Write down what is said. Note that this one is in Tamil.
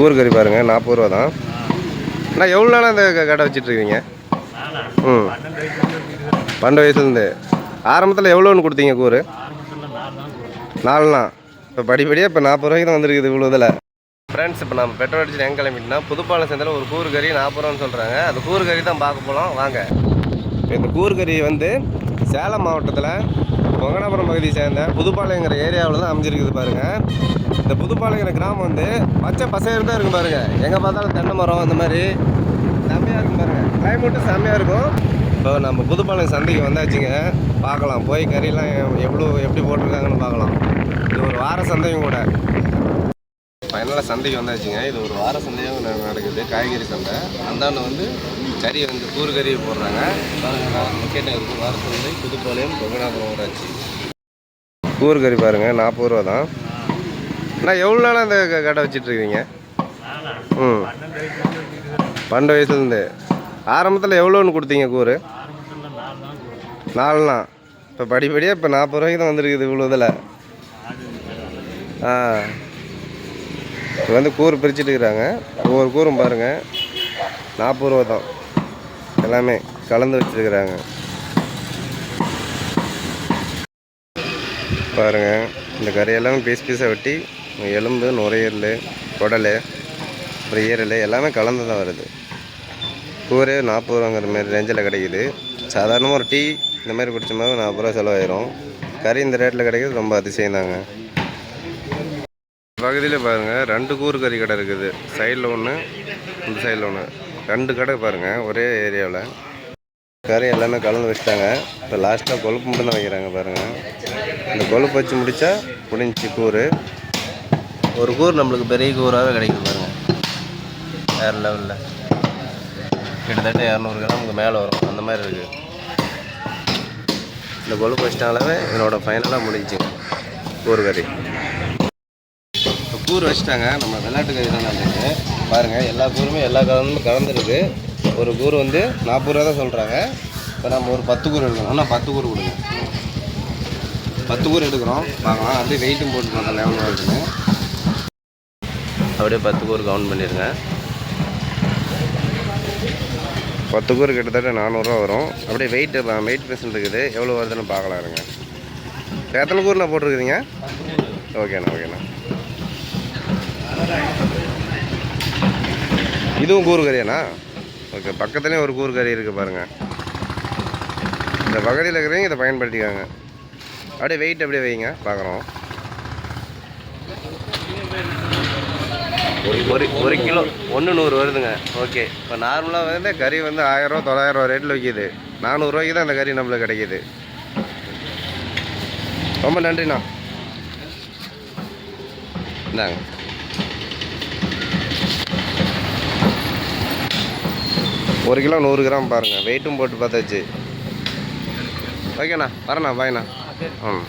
கூறு கறி பாருங்கள் நாற்பது ரூபா தான். அண்ணா எவ்வளோ நாளாக அந்த க- கடை வச்சிட்ருக்கீங்க ம். பன்னெண்டு வயசுலேருந்து. ஆரம்பத்தில் எவ்வளோன்னு கொடுத்தீங்க கூறு? நாலுனா? நாலு இப்போ படிப்படியாக இப்போ நாற்பது ரூபாய்க்கு தான் வந்திருக்குது இவ்வளோ இதில். ஃப்ரெண்ட்ஸ் இப்போ நம்ம பெட்ரோல் அடிச்சு எங்கே கிளம்பிட்டுனா புதுப்பாலம் சேர்ந்தால ஒரு கூறு கறி நாற்பது ரூபான்னு சொல்கிறாங்க அந்த கூறு கறி தான் பார்க்க போகலாம் வாங்க. இப்போ இந்த கூறு கறி வந்து சேலம் மாவட்டத்தில் பொங்கனாபுரம் பகுதியை சேர்ந்த புதுப்பாளையங்கிற ஏரியாவில் தான் அமைஞ்சிருக்குது பாருங்கள் இந்த புதுப்பாளையங்கிற கிராமம் வந்து பச்சை பசையர் தான் இருக்கும் பாருங்கள் எங்கே பார்த்தாலும் தென்னை மரம் அந்த மாதிரி செம்மையாக இருக்கும் பாருங்கள் கிளைமேட்டும் செம்மையாக இருக்கும். இப்போ நம்ம புதுப்பாளையம் சந்தைக்கு வந்தாச்சுங்க. பார்க்கலாம். போய் கறியெல்லாம் எவ்வளோ எப்படி போட்டிருக்காங்கன்னு பார்க்கலாம். இது ஒரு வார சந்தையும் கூட. ஃபைனலாக சந்தைக்கு வந்தாச்சுங்க. இது ஒரு வார சந்தையாக நடக்குது. காய்கறி சந்தை. அந்தாண்ட வந்து கறி வந்து கூறு கறியை போடுறாங்க. முக்கியம் இருக்குது வார சந்தை புதுப்பாளையம் பொங்கனாபுரம் ஊராட்சி கூறு கறி பாருங்கள் நாற்பது ரூபா தான். அண்ணா எவ்வளோ நாளாக அந்த க- கடை வச்சிட்ருக்கீங்க ம். பன்னெண்டு வயசுலேருந்து. ஆரம்பத்தில் எவ்வளோன்னு கொடுத்தீங்க கூறு? நாலுனா. இப்போ படிப்படியாக இப்போ நாற்பது ரூபாய்க்கு தான் வந்திருக்குது இவ்வளோ இதில். ஆ. இப்போ வந்து கூறு பிரிச்சுட்டு இருக்கிறாங்க. ஒவ்வொரு கூறும் பாருங்கள் நாற்பது ரூபா தான். எல்லாமே கலந்து வச்சுருக்கிறாங்க. பாருங்கள் இந்த கறியெல்லாம் பீஸ் பீஸாக வெட்டி எலும்பு நுரையீரல் குடல் அப்புறம் ஈரல் எல்லாமே கலந்து தான் வருது. கூரே நாற்பது ரூபாங்கிற மாதிரி ரேஞ்சில் கிடைக்குது. சாதாரணமாக ஒரு டீ இந்த மாதிரி குடிச்ச மாதிரி நாற்பது ரூபா செலவாயிரும். கறி இந்த ரேட்டில் கிடைக்கிறது ரொம்ப அதிசயம் தாங்க பகுதியில் பாருங்கள் ரெண்டு கூறு கறி கடை இருக்குது. சைடில் ஒன்று இந்த சைடில் ஒன்று ரெண்டு கடை பாருங்கள் ஒரே ஏரியாவில். கறி எல்லாமே கலந்து வச்சுட்டாங்க. இப்போ லாஸ்ட்டாக கொழுப்பு மட்டும் தான் வைக்கிறாங்க பாருங்கள் இந்த கொழுப்பு வச்சு முடித்தா முடிஞ்சிச்சு கூறு. ஒரு கூறு நம்மளுக்கு பெரிய கூறாகவே கிடைக்கும் பாருங்கள் வேறு லெவலில் கிட்டத்தட்ட இரநூறு கிராமுக்கு மேலே வரும். அந்த மாதிரி இருக்குது இந்த கொழுப்பு வச்சிட்டாலே இதனோட ஃபைனலாக முடிஞ்சுங்க. கூறு கறி கூறு வச்சுட்டாங்க. நம்ம விளையாட்டு கறி தான் இருக்குது பாருங்கள் எல்லா கூறுமே எல்லா கலந்தும் கலந்துருக்கு ஒரு கூறு வந்து நாற்பது ரூபா தான் சொல்கிறாங்க இப்போ நம்ம ஒரு பத்து கூறு எடுக்கணும். ஆனால் பத்து கூறு கொடுங்க. பத்து கூறு எடுக்கிறோம். பார்க்கலாம் அப்படியே வெயிட்டும் போட்டுருக்கோம் அந்த எவ்வளோ இருக்குன்னு. அப்படியே பத்து கூறு கவுண்ட் பண்ணிடுங்க. பத்து கூறு கிட்டத்தட்ட நானூறுரூவா வரும். அப்படியே வெயிட் வெயிட் பெர்சன்ட் இருக்குது. எவ்வளோ வருதுன்னு பார்க்கலாம் இருங்க. எத்தனை கூறுண்ணா போட்டிருக்குறீங்க? ஓகேண்ணா ஓகேண்ணா இதுவும் கூறு கறியாண்ணா ஓகே பக்கத்துலேயும் ஒரு கூறு கறி இருக்குது பாருங்கள் இந்த பகடியில் இருக்கிறவங்க இதை பயன்படுத்திக்காங்க. அப்படியே வெயிட் அப்படியே வைங்க பார்க்குறோம். ஒரு ஒரு ஒரு கிலோ ஒன்று நூறு வருதுங்க. ஓகே இப்போ நார்மலாக வந்து கறி வந்து ஆயிரரூவா தொள்ளாயிரரூவா ரேட்டில் விற்கிது நானூறுரூவாய்க்கு தான் அந்த கறி நம்மளுக்கு கிடைக்கிது. ரொம்ப நன்றிண்ணா. இந்தாங்க. ஒரு கிலோ நூறு கிராம் பாருங்கள் வெயிட்டும் போட்டு பார்த்தாச்சு. ஓகேண்ணா வரேண்ணா பாய்ண்ணா ம்.